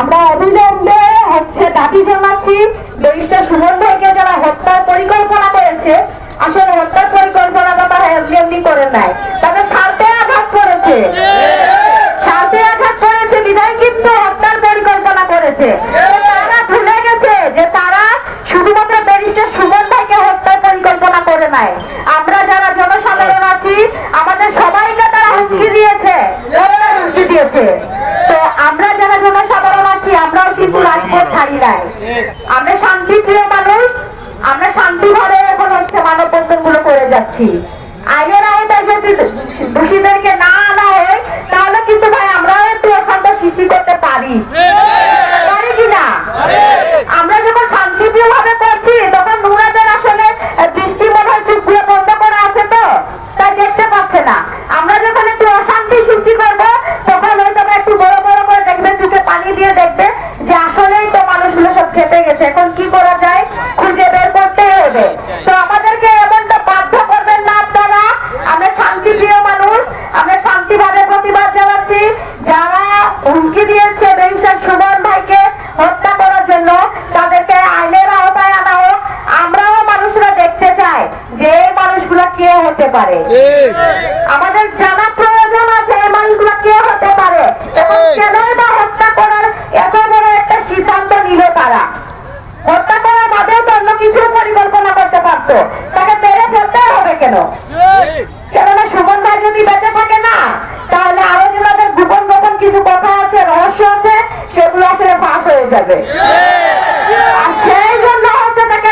আমরা অবিলম্বে হচ্ছে দাবি জানাচ্ছি ব্যারিস্টার সুমন ভাইকে যারা হত্যার পরিকল্পনা করেছে, আসলে হত্যার পরিকল্পনাটা তারা এমনি এমনি করে নাই তাদের স্বার্থে আঘাত করেছে। স্বার্থে আঘাত করেছে, বিধায় কিন্তু হত্যার পরিকল্পনা করেছে। তারা ভুলে গেছে যে তারা শুধুমাত্র ব্যারিস্টার সুমন ভাইকে হত্যার পরিকল্পনা করে নাই আমরা যারা জনসাধারণ আছি, আমাদের সবাইকে তারা হুমকি দিয়েছে। হুমকি দিয়েছে তো আমরা যারা জনসাধারণ আছি আমরাও কিন্তু রাজপথ ছাড়ি নাই। আমরা শান্তিপ্রিয় মানুষ, আমরা শান্তিভাবে এখন হচ্ছে মানব বন্ধনগুলো করে যাচ্ছি। আইনের আওতায় যদি দোষীদেরকে না আনা হয়, তাহলে কিন্তু ভাই আমরাও একটু অশান্ত সৃষ্টি করতে পারি। কে হতে পারে। আমাদের জানা প্রয়োজন আছে এই মানুষগুলো কে হতে পারে। এবং কেনই বা হত্যা করার এত বড় একটা সিদ্ধান্ত নিল তারা? হত্যা করার বাদেও তো অন্য কিছু পরিকল্পনা করতে পারতো। তাকে মেরে ফেলতে হবে কেন? কেননা সুমন ভাই যদি বেঁচে থাকে না তাহলে আরও যে তাদের গোপন গোপন কিছু কথা আছে রহস্য আছে সেগুলো আসলে ফাঁস হয়ে যাবে।